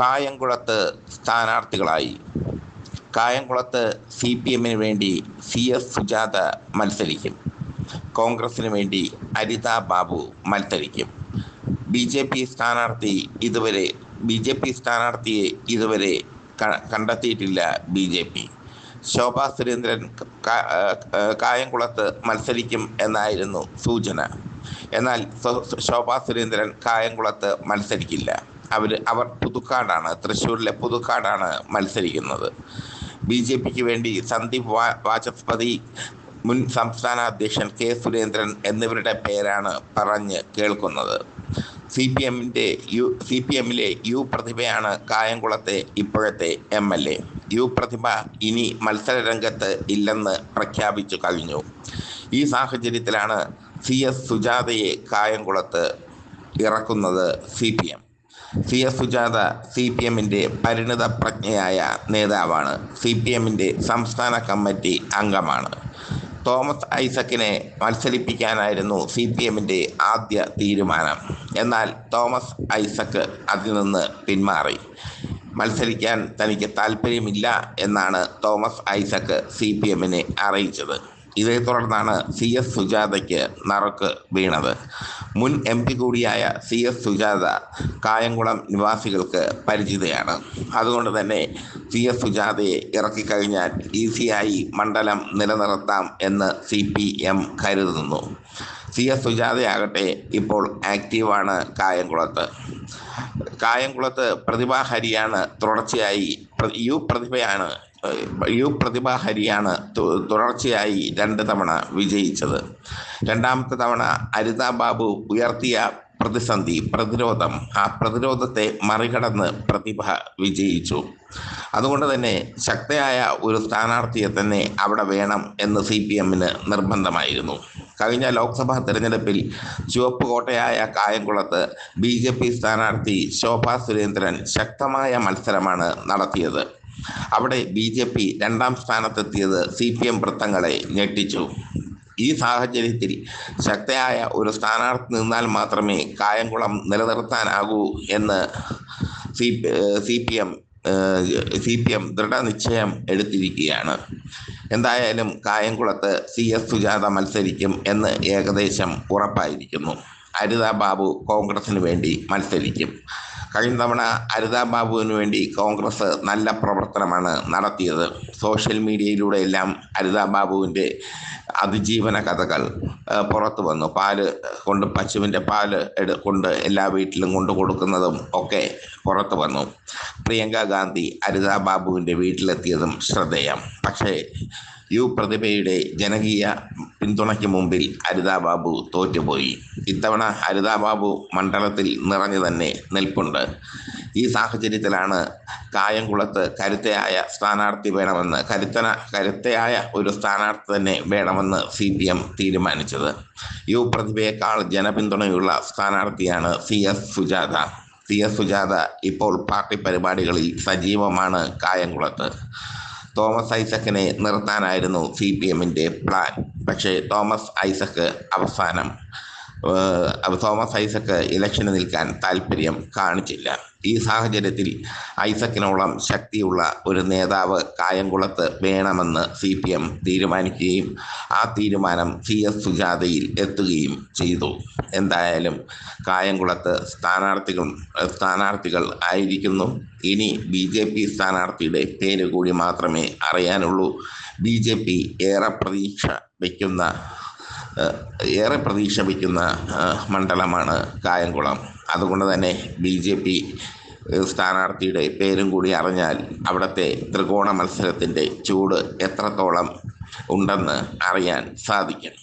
കായംകുളത്ത് സ്ഥാനാർത്ഥികളായി. കായംകുളത്ത് C P എമ്മിന് വേണ്ടി സി എസ് സുജാത മത്സരിക്കും. കോൺഗ്രസിന് വേണ്ടി അരിത ബാബു മത്സരിക്കും. ബി ജെ പി സ്ഥാനാർത്ഥി ഇതുവരെ ബി ജെ പി സ്ഥാനാർത്ഥിയെ ഇതുവരെ കണ്ടെത്തിയിട്ടില്ല B J P. Shobha Surendran കായംകുളത്ത് മത്സരിക്കും എന്നായിരുന്നു സൂചന. എന്നാൽ ശോഭാ സുരേന്ദ്രൻ കായംകുളത്ത് മത്സരിക്കില്ല. അവർ അവർ പുതുക്കാടാണ് തൃശ്ശൂരിലെ പുതുക്കാടാണ് മത്സരിക്കുന്നത്. ബി ജെ പിക്ക് വേണ്ടി സന്ദീപ് വാ വാചസ്പതി മുൻ സംസ്ഥാന അധ്യക്ഷൻ കെ സുരേന്ദ്രൻ എന്നിവരുടെ പേരാണ് പറഞ്ഞ് കേൾക്കുന്നത്. സി പി എമ്മിന്റെ യു സി പി എമ്മിലെ യു പ്രതിഭയാണ് കായംകുളത്തെ ഇപ്പോഴത്തെ M L A. U Prathibha ഇനി മത്സരരംഗത്ത് ഇല്ലെന്ന് പ്രഖ്യാപിച്ചു കഴിഞ്ഞു. ഈ സാഹചര്യത്തിലാണ് സി എസ് സുജാതയെ കായംകുളത്ത് ഇറക്കുന്നത് C P M. C S Sujatha C P എമ്മിന്റെ പരിണിത പ്രജ്ഞയായ നേതാവാണ്. സി പി എമ്മിന്റെ സംസ്ഥാന കമ്മിറ്റി അംഗമാണ്. തോമസ് ഐസക്കിനെ മത്സരിപ്പിക്കാനായിരുന്നു സി പി എമ്മിന്റെ ആദ്യ തീരുമാനം. എന്നാൽ തോമസ് ഐസക്ക് അതിൽ നിന്ന് പിന്മാറി. മത്സരിക്കാൻ തനിക്ക് താല്പര്യമില്ല എന്നാണ് തോമസ് ഐസക്ക് സി പി എമ്മിനെ അറിയിച്ചത്. ഇതേ തുടർന്നാണ് സി എസ് സുജാതയ്ക്ക് നറുക്ക് വീണത്. മുൻ എം പി കൂടിയായ സി എസ് സുജാത കായംകുളം നിവാസികൾക്ക് പരിചിതയാണ്. അതുകൊണ്ട് തന്നെ സി എസ് സുജാതയെ ഇറക്കിക്കഴിഞ്ഞാൽ ഈസിയായി മണ്ഡലം നിലനിർത്താം എന്ന് സി പി എം കരുതുന്നു. സി എസ് സുജാതയാകട്ടെ ഇപ്പോൾ ആക്റ്റീവാണ് കായംകുളത്ത്. കായംകുളത്ത് പ്രതിഭാ ഹരിയാണ് തുടർച്ചയായി യു പ്രതിഭയാണ് യു പ്രതിഭാ ഹരിയാണ് തുടർച്ചയായി രണ്ട് തവണ വിജയിച്ചത്. രണ്ടാമത്തെ തവണ അരിത ബാബു ഉയർത്തിയ പ്രതിസന്ധി പ്രതിരോധം. ആ പ്രതിരോധത്തെ മറികടന്ന് പ്രതിഭ വിജയിച്ചു. അതുകൊണ്ട് തന്നെ ശക്തയായ ഒരു സ്ഥാനാർത്ഥിയെ തന്നെ അവിടെ വേണം എന്ന് സി പി എമ്മിന് നിർബന്ധമായിരുന്നു. കഴിഞ്ഞ ലോക്സഭാ തെരഞ്ഞെടുപ്പിൽ ചുവപ്പ് കോട്ടയായ കായംകുളത്ത് ബി ജെ പി സ്ഥാനാർത്ഥി ശോഭാ സുരേന്ദ്രൻ ശക്തമായ മത്സരമാണ് നടത്തിയത്. അവിടെ ബി ജെ പി രണ്ടാം സ്ഥാനത്തെത്തിയത് സി പി എം വൃത്തങ്ങളെ ഞെട്ടിച്ചു. ഈ സാഹചര്യത്തിൽ ശക്തയായ ഒരു സ്ഥാനാർത്ഥി നിന്നാൽ മാത്രമേ കായംകുളം നിലനിർത്താനാകൂ എന്ന് C C P M C P M ദൃഢനിശ്ചയം എടുത്തിരിക്കുകയാണ്. എന്തായാലും കായംകുളത്ത് സി എസ് സുജാത മത്സരിക്കും എന്ന് ഏകദേശം ഉറപ്പായിരിക്കുന്നു. അരിത ബാബു കോൺഗ്രസിന് വേണ്ടി മത്സരിക്കും. കഴിഞ്ഞ തവണ അരിതാ ബാബുവിന് വേണ്ടി കോൺഗ്രസ് നല്ല പ്രവർത്തനമാണ് നടത്തിയത്. സോഷ്യൽ മീഡിയയിലൂടെ എല്ലാം അരിത ബാബുവിന്റെ അതിജീവന കഥകൾ പുറത്തു വന്നു. പാൽ കൊണ്ട് പശുവിന്റെ പാൽ എടു കൊണ്ട് എല്ലാ വീട്ടിലും കൊണ്ടു കൊടുക്കുന്നതും ഒക്കെ പുറത്തു വന്നു. പ്രിയങ്ക ഗാന്ധി അരിതാ ബാബുവിന്റെ വീട്ടിലെത്തിയതും ശ്രദ്ധേയം. പക്ഷേ യു പ്രതിഭയുടെ ജനകീയ പിന്തുണയ്ക്ക് മുമ്പിൽ ഹരിതാബാബു തോറ്റുപോയി. ഇത്തവണ ഹരിതാബാബു മണ്ഡലത്തിൽ നിറഞ്ഞു തന്നെ നിൽപ്പുണ്ട്. ഈ സാഹചര്യത്തിലാണ് കായംകുളത്ത് കരുത്തയായ സ്ഥാനാർത്ഥി വേണമെന്ന് കരുത്തന കരുത്തയായ ഒരു സ്ഥാനാർത്ഥി തന്നെ വേണമെന്ന് സി പി എം തീരുമാനിച്ചത്. യു പ്രതിഭയേക്കാൾ ജനപിന്തുണയുള്ള സ്ഥാനാർത്ഥിയാണ് C S Sujatha. C S Sujatha ഇപ്പോൾ പാർട്ടി പരിപാടികളിൽ സജീവമാണ് കായംകുളത്ത്. തോമസ് ഐസക്കിനെ നിർത്താനായിരുന്നു സി പി എമ്മിന്റെ പ്ലാൻ. പക്ഷേ തോമസ് ഐസക്ക് അവസാനം തോമസ് ഐസക്ക് ഇലക്ഷന് നിൽക്കാൻ താല്പര്യം കാണിച്ചില്ല. ഈ സാഹചര്യത്തിൽ ഐസക്കിനോളം ശക്തിയുള്ള ഒരു നേതാവ് കായംകുളത്ത് വേണമെന്ന് സി പി എം തീരുമാനിക്കുകയും ആ തീരുമാനം സി എസ് സുജാതയിൽ എത്തുകയും ചെയ്തു. എന്തായാലും കായംകുളത്ത് സ്ഥാനാർത്ഥികൾ സ്ഥാനാർത്ഥികൾ ആയിരിക്കുന്നു. ഇനി ബി ജെ പി സ്ഥാനാർത്ഥിയുടെ പേര് കൂടി മാത്രമേ അറിയാനുള്ളൂ. ബി ജെ പി ഏറെ പ്രതീക്ഷ വയ്ക്കുന്ന ഏറെ പ്രതീക്ഷ വയ്ക്കുന്ന മണ്ഡലമാണ് കായംകുളം. അതുകൊണ്ട് തന്നെ ബി ജെ പി സ്ഥാനാർത്ഥിയുടെ പേരും കൂടി അറിഞ്ഞാൽ അവിടുത്തെ ത്രികോണ മത്സരത്തിന്റെ ചൂട് എത്രത്തോളം ഉണ്ടെന്ന് അറിയാൻ സാധിക്കും.